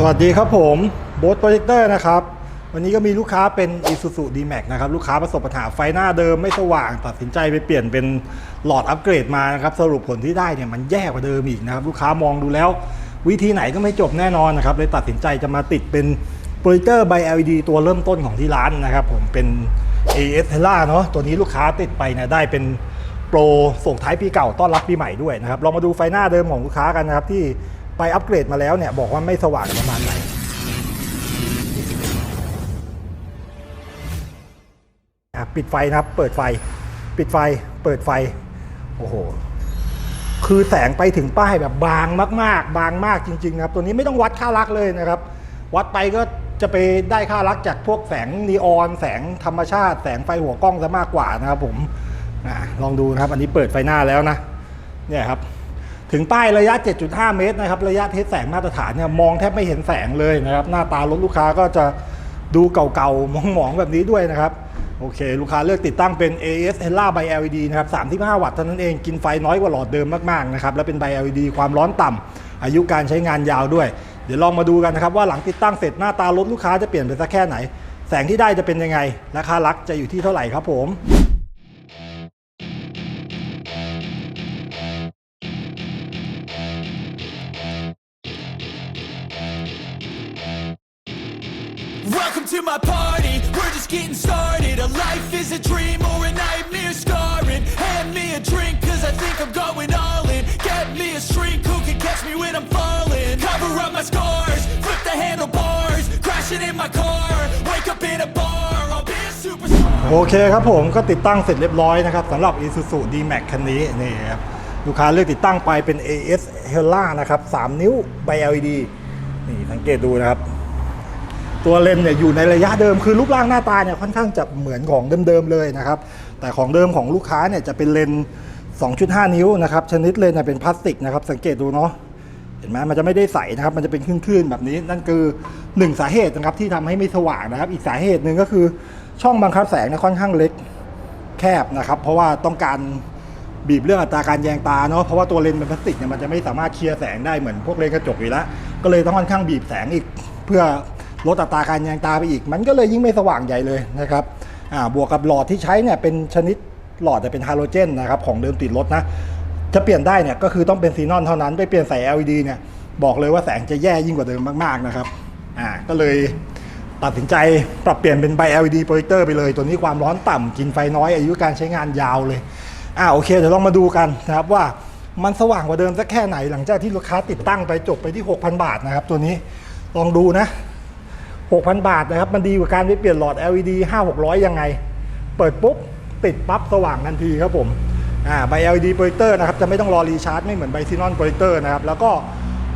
สวัสดีครับผมโบ๊ทโปรเจคเตอร์นะครับ วันนี้ก็มีลูกค้าเป็น Isuzu D-Max นะครับ ลูกค้าประสบปัญหาไฟหน้าเดิมไม่สว่าง ตัดสินใจไปเปลี่ยนเป็นหลอดอัปเกรดมานะครับ สรุปผลที่ได้เนี่ยมันแย่กว่าเดิมอีกนะครับ ลูกค้ามองดูแล้ว วิธีไหนก็ไม่จบแน่นอนนะครับ เลยตัดสินใจจะมาติดเป็นโปรเจคเตอร์ใบ LED ตัวเริ่มต้นของที่ร้านนะครับ ผมเป็น AS t e l a เนาะตัวนี้ลูกค้าติดไปเนี่ยได้เป็นโปรส่งท้ายปีเก่าต้อนรับปีใหม่ด้วยนะครับลองมาดูไฟหน้าเดิมของลูกค้ากันนะครับที่ ไปอัปเกรดมาแล้วเนี่ยบอกว่าไม่สว่างประมาณไหนอะปิดไฟนะครับ เปิดไฟ ปิดไฟ เปิดไฟ โอ้โห คือแสงไปถึงป้ายแบบบางมาก ๆ บางมากจริง ๆ นะครับ ตัวนี้ไม่ต้องวัดค่ารักเลยนะครับ วัดไปก็จะไปได้ค่ารักจากพวกแสงนีออน แสงธรรมชาติ แสงไฟหัวกล้องซะมากกว่านะครับผมอลองดูนะครับ อันนี้เปิดไฟหน้าแล้วนะ เนี่ยครับ ถึงป้ายระยะ 7.5 เมตรนะครับระยะเทสแสงมาตรฐานเนี่ยมองแทบไม่เห็นแสงเลยนะครับหน้าตารถลูกค้าก็จะดูเก่าๆมองๆแบบนี้ด้วยนะครับโอเค ลูกค้าเลือกติดตั้งเป็น AS h e l a by LED นะครับ 35 วัตต์เท่านั้นเองกินไฟน้อยกว่าหลอดเดิมมากๆนะครับ และเป็น by LED ความร้อนต่ำ อายุการใช้งานยาวด้วย เดี๋ยวลองมาดูกันนะครับ ว่าหลังติดตั้งเสร็จหน้าตารถลูกค้าจะเปลี่ยนไปสักแค่ไหน แสงที่ได้จะเป็นยังไง ราคาลักจะอยู่ที่เท่าไหร่ครับผม Welcome to my party, we're just getting started. A life is a dream or a nightmare scarring. Hand me a drink, cause I think I'm going all in. Get me a shrink who can catch me when I'm falling. Cover up my scars, flip the handlebars. Crashing in my car, wake up in a bar. I'll be a superstar. โอเคครับผมก็ติดตั้งเสร็จเรียบร้อยนะครับสำหรับ Isuzu D-Max คันนี้นี่ครับลูกค้าเลือกติดตั้งไปเป็น AS h e l a นะครับ 3 นิ้วใบ LED นี่สังเกตดูนะครับ ตัวเลนเนี่ยอยู่ในระยะเดิมคือรูปร่างหน้าตาเนี่ยค่อนข้างจะเหมือนของเดิมๆเลยนะครับแต่ของเดิมของลูกค้าเนี่ยจะเป็นเลน 2.5 นิ้วนะครับชนิดเลนเนี่ยเป็นพลาสติกนะครับสังเกตดูเนาะเห็นไหมมันจะไม่ได้ใสนะครับ มันจะเป็นคลื่นๆแบบนี้ นั่นคือหนึ่งสาเหตุนะครับที่ทำให้ไม่สว่างนะครับ อีกสาเหตุหนึ่งก็คือช่องบังคับแสงเนี่ยค่อนข้างเล็กแคบนะครับ เพราะว่าต้องการบีบเรื่องอัตราการแยงตาเนาะเพราะว่าตัวเลนส์เป็นพลาสติกเนี่ยมันจะไม่สามารถเคลียร์แสงได้เหมือนพวกเลนส์กระจกอยู่แล้วก็เลยต้องค่อนข้างบีบแสงอีกเพื่อ ลดอัตราการแยงตาไปอีก มันก็เลยยิ่งไม่สว่างใหญ่เลยนะครับบวกกับหลอดที่ใช้เนี่ยเป็นชนิดหลอดจะเป็นฮาโลเจนนะครับของเดิมติดรถนะจะเปลี่ยนได้เนี่ยก็คือต้องเป็นซีนอนเท่านั้นไปเปลี่ยนใส่ LED เนี่ยบอกเลยว่าแสงจะแย่ยิ่งกว่าเดิมมากๆนะครับอ่าก็เลยตัดสินใจปรับเปลี่ยนเป็นใบ LED โปรเจคเตอร์ไปเลย ตัวนี้ความร้อนต่ำกินไฟน้อยอายุการใช้งานยาวเลยอ่าโอเคเดี๋ยวลองมาดูกันนะครับว่ามันสว่างกว่าเดิมสักแค่ไหนหลังจากที่ลูกค้าติดตั้งไปจบไปที่ 6,000 บาทนะครับตัวนี้ลองดูนะ 6,000 บาทนะครับ มันดีกว่าการไปเปลี่ยนหลอด LED 5-600 ยังไง เปิดปุ๊บ ติดปั๊บสว่างทันทีครับผมอ่าใบ LED โปรเจคเตอร์นะครับ จะไม่ต้องรอรีชาร์จไม่เหมือนใบซีนอนโปรเจคเตอร์นะครับ แล้วก็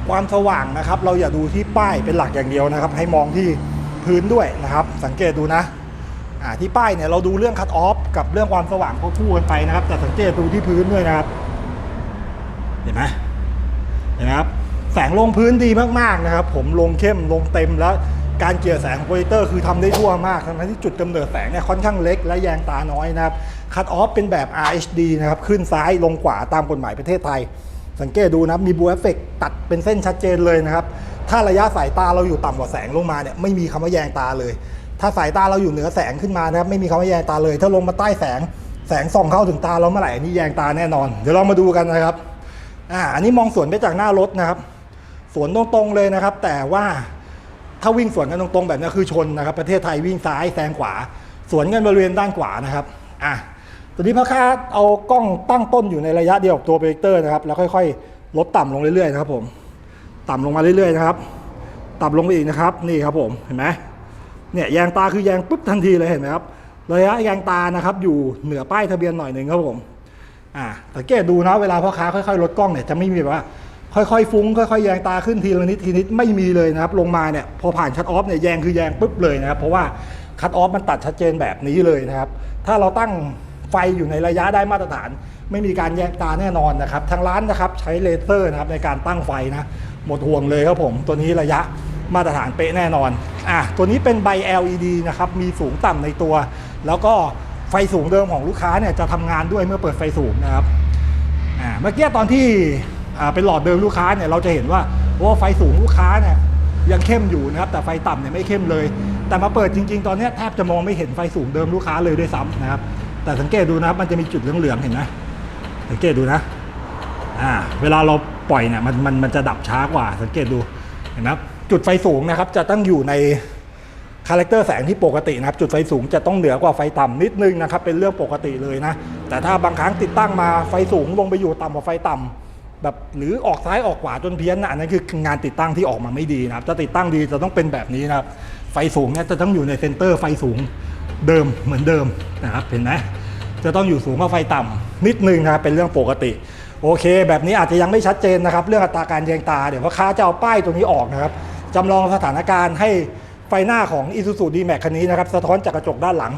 ความสว่างนะครับ เราอย่าดูที่ป้ายเป็นหลักอย่างเดียวนะครับ ให้มองที่พื้นด้วยนะครับ สังเกตดูนะอ่าที่ป้ายเนี่ยเราดูเรื่องคัตออฟกับเรื่องความสว่างควบคู่กันไปนะครับ แต่สังเกตดูที่พื้นด้วยนะครับ เห็นไหมเห็นไหมครับแสงลงพื้นดีมากๆนะครับ ผมลงเข้มลงเต็มแล้ว การเกลี่ยแสงของโปรเจคเตอร์คือทำได้ทั่วมากทั้งที่จุดกำเนิดแสงเนี่ยค่อนข้างเล็กและแยงตาน้อยนะครับคัตออฟเป็นแบบ RHD นะครับขึ้นซ้ายลงขวาตามกฎหมายประเทศไทย สังเกตดูนะครับมีบูเอฟเฟกตัดเป็นเส้นชัดเจนเลยนะครับถ้าระยะสายตาเราอยู่ต่ำกว่าแสงลงมาเนี่ยไม่มีคำว่าแยงตาเลย ถ้าสายตาเราอยู่เหนือแสงขึ้นมานะครับไม่มีคำว่าแยงตาเลย ถ้าลงมาใต้แสงแสงส่องเข้าถึงตาเราเมื่อไหร่นนี้แยงตาแน่นอน เดี๋ยวเรามาดูกันนะครับอ่าอันนี้มองสวนไปจากหน้ารถนะครับ สวนตรงๆเลยนะครับ แต่ว่า ถ้าวิ่งสวนกันตรงๆแบบนี้คือชนนะครับ ประเทศไทยวิ่งซ้ายแซงขวา สวนกันบริเวณด้านขวานะครับอะตัวนี้พ่อค้าเอากล้องตั้งต้นอยู่ในระยะเดียวกับตัวโปรเจคเตอร์นะครับแล้วค่อยๆ ลดต่ำลงเรื่อยๆนะครับผมต่ำลงมาเรื่อยๆนะครับต่ำลงไปอีกนะครับนี่ครับผมเห็นไหมเนี่ยแยงตาคือแยงปุ๊บทันทีเลยเห็นไหมครับระยะแยงตานะครับอยู่เหนือป้ายทะเบียนหน่อยหนึ่งครับผมอ่าสังเกตดูนะเวลาพ่อค้าค่อยๆลดกล้องเนี่ยจะไม่มีแบบว่า ค่อยๆฟุ้งค่อยๆแยงตาขึ้นทีละนิดทีนิดไม่มีเลยนะครับ ลงมาเนี่ยพอผ่านคัตออฟเนี่ยแยงคือแยงปุ๊บเลยนะครับ เพราะว่าคัตออฟมันตัดชัดเจนแบบนี้เลยนะครับ ถ้าเราตั้งไฟอยู่ในระยะได้มาตรฐาน ไม่มีการแยงตาแน่นอนนะครับทางร้านนะครับใช้เลเซอร์นะครับในการตั้งไฟนะหมดห่วงเลยครับผมตัวนี้ระยะมาตรฐานเป๊ะแน่นอนอะตัวนี้เป็นใบ LED นะครับมีสูงต่ำในตัว แล้วก็ไฟสูงเดิมของลูกค้าเนี่ยจะทำงานด้วยเมื่อเปิดไฟสูงนะครับอ่าเมื่อกี้ตอนที่ เป็นหลอดเดิมลูกค้าเนี่ยเราจะเห็นว่าว่าไฟสูงลูกค้าเนี่ยยังเข้มอยู่นะครับแต่ไฟต่ำเนี่ยไม่เข้มเลย แต่มาเปิดจริง ๆ ตอนนี้แทบจะมองไม่เห็นไฟสูงเดิมลูกค้าเลยด้วยซ้ำนะครับ แต่สังเกตดูนะครับมันจะมีจุดเหลืองๆเห็นไหมสังเกตดูนะอ่าเวลาเราปล่อยเนี่ยมันมันมันจะดับช้ากว่า สังเกตดูเห็นไหมจุดไฟสูงนะครับจะตั้งอยู่ในคาแรคเตอร์แสงที่ปกตินะครับจุดไฟสูงจะต้องเหนือกว่าไฟต่ำนิดนึงนะครับเป็นเรื่องปกติเลยนะแต่ถ้าบางครั้งติดตั้งมาไฟสูงลงไปอยู่ต่ำกว่าไฟต่ำ แบบหรือออกซ้ายออกขวาจนเพี้ยนนะอันนั้นคืองานติดตั้งที่ออกมาไม่ดีนะครับจะติดตั้งดีจะต้องเป็นแบบนี้นะครับ ไฟสูงเนี่ยจะต้องอยู่ในเซนเตอร์ไฟสูงเดิมเหมือนเดิมนะครับเห็นไหมจะต้องอยู่สูงกว่าไฟต่ำนิดนึงนะครับเป็นเรื่องปกติ โอเค แบบนี้อาจจะยังไม่ชัดเจนนะครับ เรื่องอัตราการแยงตาเดี๋ยวพ่อค้าจะเอาป้ายตรงนี้ออกนะครับจำลองสถานการณ์ให้ไฟหน้าของ Isuzu D-Max คันนี้นะครับ สะท้อนจากกระจกด้านหลัง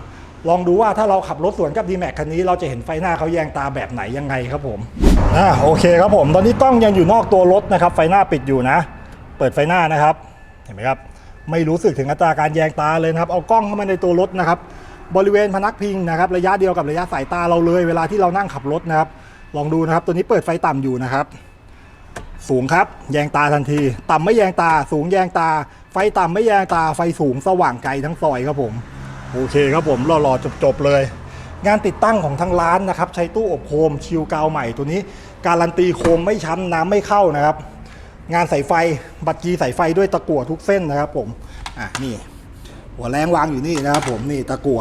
ลองดูว่าถ้าเราขับรถสวนกับ D-Max คันนี้เราจะเห็นไฟหน้าเขาแยงตาแบบไหนยังไงครับผมอ่าโอเคครับผม ตอนนี้กล้องยังอยู่นอกตัวรถนะครับ ไฟหน้าปิดอยู่นะ เปิดไฟหน้านะครับ เห็นไหมครับ ไม่รู้สึกถึงอัตราการแยงตาเลยนะครับ เอากล้องเข้ามาในตัวรถนะครับ บริเวณพนักพิงนะครับ ระยะเดียวกับระยะสายตาเราเลย เวลาที่เรานั่งขับรถนะครับ ลองดูนะครับ ตัวนี้เปิดไฟต่ำอยู่นะครับ สูงครับ แยงตาทันที ต่ำไม่แยงตา สูงแยงตา ไฟต่ำไม่แยงตา ไฟสูงสว่างไกลทั้งซอยครับผม โอเคครับผมรอๆจบๆเลย งานติดตั้งของทางร้านนะครับ ใช้ตู้อบโคมชิลกาวใหม่ตัวนี้ การันตีโคมไม่ช้ำน้ำไม่เข้านะครับ งานสายไฟบัตรจีสายไฟด้วยตะกั่วทุกเส้นนะครับผมอะนี่หัวแรงวางอยู่นี่นะครับผมนี่ตะกั่ว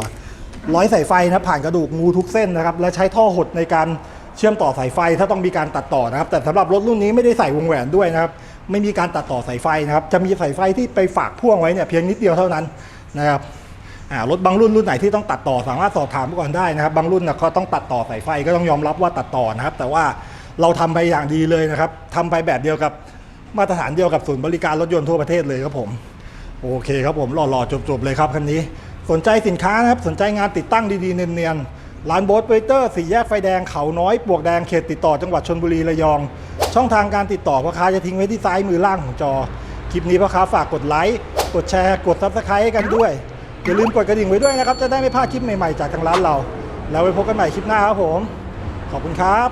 ร้อยสายไฟนะผ่านกระดูกงูทุกเส้นนะครับและใช้ท่อหดในการเชื่อมต่อสายไฟถ้าต้องมีการตัดต่อนะครับ แต่สำหรับรถรุ่นนี้ไม่ได้ใส่วงแหวนด้วยนะครับ ไม่มีการตัดต่อสายไฟนะครับ จะมีสายไฟที่ไปฝากพ่วงไว้เนี่ยเพียงนิดเดียวเท่านั้นนะครับ รถบางรุ่นรุ่นไหนที่ต้องตัดต่อสามารถสอบถามก่อนได้นะครับ บางรุ่นนะเขาต้องตัดต่อสายไฟก็ต้องยอมรับว่าตัดต่อนะครับ แต่ว่าเราทำไปอย่างดีเลยนะครับทำไปแบบเดียวกับมาตรฐานเดียวกับศูนย์บริการรถยนต์ทั่วประเทศเลยครับผม โอเคครับผมหล่อๆจบๆเลยครับคันนี้ สนใจสินค้านะครับ สนใจงานติดตั้งดีๆเนียนๆร้านโบสเวเตอร์สี่แยกไฟแดงเขาน้อยปลวกแดงเขตติดต่อจังหวัดชนบุรีระยอง ช่องทางการติดต่อพ่อค้าจะทิ้งไว้ที่ซ้ายมือล่างของจอคลิปนี้พ่อค้าฝากกดไลค์กดแชร์กดซับสไครต์กันด้วย อย่าลืมกดกระดิ่งไว้ด้วยนะครับ จะได้ไม่พลาดคลิปใหม่ๆจากทางร้านเรา แล้วไว้พบกันใหม่คลิปหน้าครับผม ขอบคุณครับ